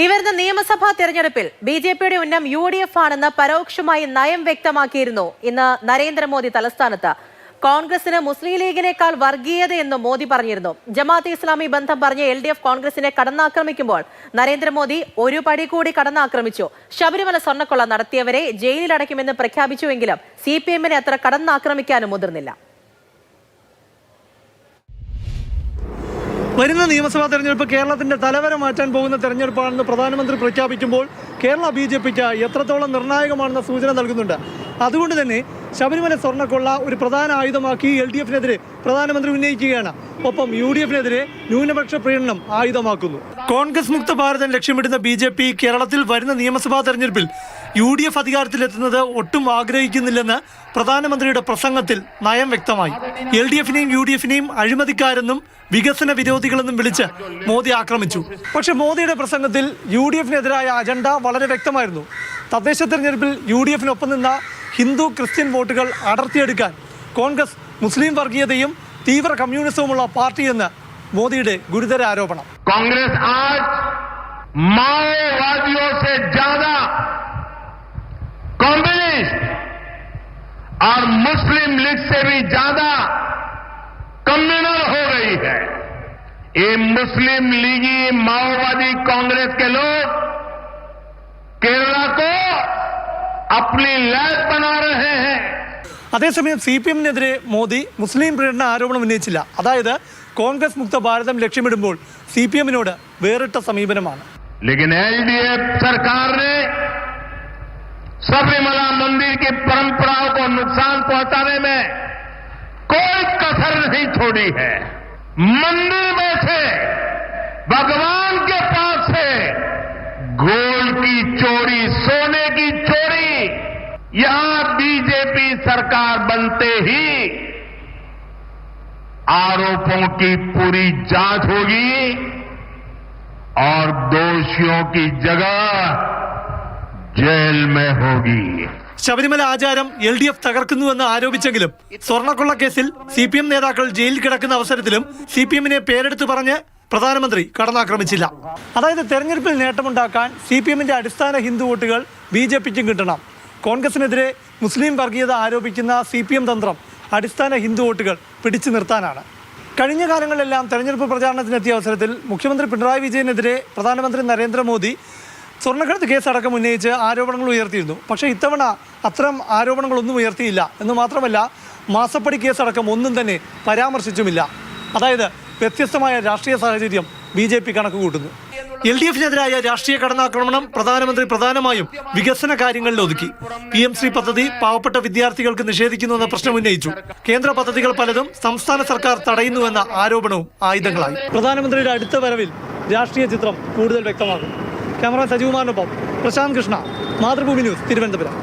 ഈ വരുന്ന നിയമസഭാ തെരഞ്ഞെടുപ്പിൽ ബി ജെ പിയുടെ ഉന്നം യു ഡി എഫ് ആണെന്ന് പരോക്ഷമായി നയം വ്യക്തമാക്കിയിരുന്നു ഇന്ന് നരേന്ദ്രമോദി തലസ്ഥാനത്ത്. കോൺഗ്രസിന് മുസ്ലിം ലീഗിനേക്കാൾ വർഗീയതയെന്ന് മോദി പറഞ്ഞിരുന്നു. ജമാഅത്ത് ഇസ്ലാമി ബന്ധം പറഞ്ഞ് എൽ ഡി എഫ് കോൺഗ്രസിനെ കടന്നാക്രമിക്കുമ്പോൾ നരേന്ദ്രമോദി ഒരു പടി കൂടി കടന്നാക്രമിച്ചു. ശബരിമല സ്വർണക്കൊള്ള നടത്തിയവരെ ജയിലിലടയ്ക്കുമെന്ന് പ്രഖ്യാപിച്ചുവെങ്കിലും സി പി എമ്മിനെ അത്ര കടന്നാക്രമിക്കാനും മുതിർന്നില്ല. വരുന്ന നിയമസഭാ തെരഞ്ഞെടുപ്പ് കേരളത്തിന്റെ തലവര മാറ്റാൻ പോകുന്ന തെരഞ്ഞെടുപ്പാണെന്ന് പ്രധാനമന്ത്രി പ്രഖ്യാപിക്കുമ്പോൾ കേരള ബി ജെ പിക്ക് എത്രത്തോളം നിർണായകമാണെന്ന സൂചന നൽകുന്നുണ്ട്. അതുകൊണ്ട് തന്നെ ശബരിമല സ്വർണക്കൊള്ള ഒരു പ്രധാന ആയുധമാക്കി എൽ ഡി എഫിനെതിരെ പ്രധാനമന്ത്രി ഉന്നയിക്കുകയാണ്. ഒപ്പം യു ഡി എഫിനെതിരെ ന്യൂനപക്ഷ പ്രീണനം ആയുധമാക്കുന്നു. കോൺഗ്രസ് മുക്ത ഭാരതം ലക്ഷ്യമിടുന്ന ബി കേരളത്തിൽ വരുന്ന നിയമസഭാ തെരഞ്ഞെടുപ്പിൽ യു ഡി എഫ് അധികാരത്തിലെത്തുന്നത് ഒട്ടും ആഗ്രഹിക്കുന്നില്ലെന്ന് പ്രധാനമന്ത്രിയുടെ പ്രസംഗത്തിൽ നയം വ്യക്തമായി. എൽ ഡി എഫിനെയും യു ഡി എഫിനെയും അഴിമതിക്കാരെന്നും വികസന വിരോധികളെന്നും വിളിച്ച് മോദി ആക്രമിച്ചു. പക്ഷേ മോദിയുടെ പ്രസംഗത്തിൽ യു ഡി എഫിനെതിരായ അജണ്ട വളരെ വ്യക്തമായിരുന്നു. തദ്ദേശ തെരഞ്ഞെടുപ്പിൽ യു ഡി എഫിനൊപ്പം നിന്ന ഹിന്ദു ക്രിസ്ത്യൻ വോട്ടുകൾ അടർത്തിയെടുക്കാൻ കോൺഗ്രസ് മുസ്ലിം വർഗീയതയും തീവ്ര കമ്മ്യൂണിസവുമുള്ള പാർട്ടിയെന്ന് മോദിയുടെ ഗുരുതര ആരോപണം. കോൺഗ്രസ് ആജ് और मुस्लिम लीग से भी ज्यादा कम्युनल हो गई है ये मुस्लिम लीगी माओवादी कांग्रेस के लोग केरला को अपनी लैब बना रहे हैं അതേസമയം സി പി എമ്മിനെതിരെ മോദി മുസ്ലിം പ്രീണന ആരോപണം ഉന്നയിച്ചില്ല അതായത് കോൺഗ്രസ് മുക്ത ഭാരതം ലക്ഷ്യമിടുമ്പോൾ സി പി എമ്മിനോട് വേറിട്ട സമീപനമാണ് लेकिन एलडीएफ सरकार ने सबरीमला मंदिर की परंपराओं को नुकसान पहुँचाने में कोई कसर नहीं छोड़ी है। मंदिर में से भगवान के पास से गोल्ड की चोरी, सोने की चोरी, यहाँ बीजेपी सरकार बनते ही आरोपों की पूरी जाँच होगी और दोषियों की जगह ശബരിമല ആചാരം എൽ ഡി എഫ് തകർക്കുന്നുവെന്ന് ആരോപിച്ചെങ്കിലും സ്വർണക്കൊള്ള കേസിൽ സി പി എം നേതാക്കൾ ജയിലിൽ കിടക്കുന്ന അവസരത്തിലും സി പി എമ്മിനെ പേരെടുത്ത് പറഞ്ഞ് പ്രധാനമന്ത്രി കടന്നാക്രമിച്ചില്ല. അതായത് തെരഞ്ഞെടുപ്പിൽ നേട്ടമുണ്ടാക്കാൻ സി പി എമ്മിന്റെ അടിസ്ഥാന ഹിന്ദു വോട്ടുകൾ ബി ജെ പിക്കും കിട്ടണം. കോൺഗ്രസിനെതിരെ മുസ്ലിം വർഗീയത ആരോപിക്കുന്ന സി പി എം തന്ത്രം അടിസ്ഥാന ഹിന്ദു വോട്ടുകൾ പിടിച്ചു നിർത്താനാണ്. കഴിഞ്ഞ കാലങ്ങളിലെല്ലാം തെരഞ്ഞെടുപ്പ് പ്രചാരണത്തിനെത്തിയ അവസരത്തിൽ മുഖ്യമന്ത്രി പിണറായി വിജയനെതിരെ പ്രധാനമന്ത്രി നരേന്ദ്രമോദി സ്വർണക്കടത്ത് കേസടക്കം ഉന്നയിച്ച് ആരോപണങ്ങൾ ഉയർത്തിയിരുന്നു. പക്ഷേ ഇത്തവണ അത്തരം ആരോപണങ്ങളൊന്നും ഉയർത്തിയില്ല. എന്ന് മാത്രമല്ല മാസപ്പടി കേസടക്കം ഒന്നും തന്നെ പരാമർശിച്ചുമില്ല. അതായത് വ്യത്യസ്തമായ രാഷ്ട്രീയ സാഹചര്യം ബി ജെ പി കണക്ക് കൂട്ടുന്നു എൽ ഡി എഫിനെതിരായ രാഷ്ട്രീയ കടന്നാക്രമണം പ്രധാനമന്ത്രി പ്രധാനമായും വികസന കാര്യങ്ങളിൽ ഒതുക്കി. പി എം ശ്രീ പദ്ധതി പാവപ്പെട്ട വിദ്യാർത്ഥികൾക്ക് നിഷേധിക്കുന്നുവെന്ന പ്രശ്നം ഉന്നയിച്ചു. കേന്ദ്ര പദ്ധതികൾ പലതും സംസ്ഥാന സർക്കാർ തടയുന്നുവെന്ന ആരോപണവും ആയുധങ്ങളായി. പ്രധാനമന്ത്രിയുടെ അടുത്ത വരവിൽ രാഷ്ട്രീയ ചിത്രം കൂടുതൽ വ്യക്തമാകും. ക്യാമറ സജീവമാനൊപ്പം പ്രശാന്ത് കൃഷ്ണ മാതൃഭൂമി ന്യൂസ് തിരുവനന്തപുരം.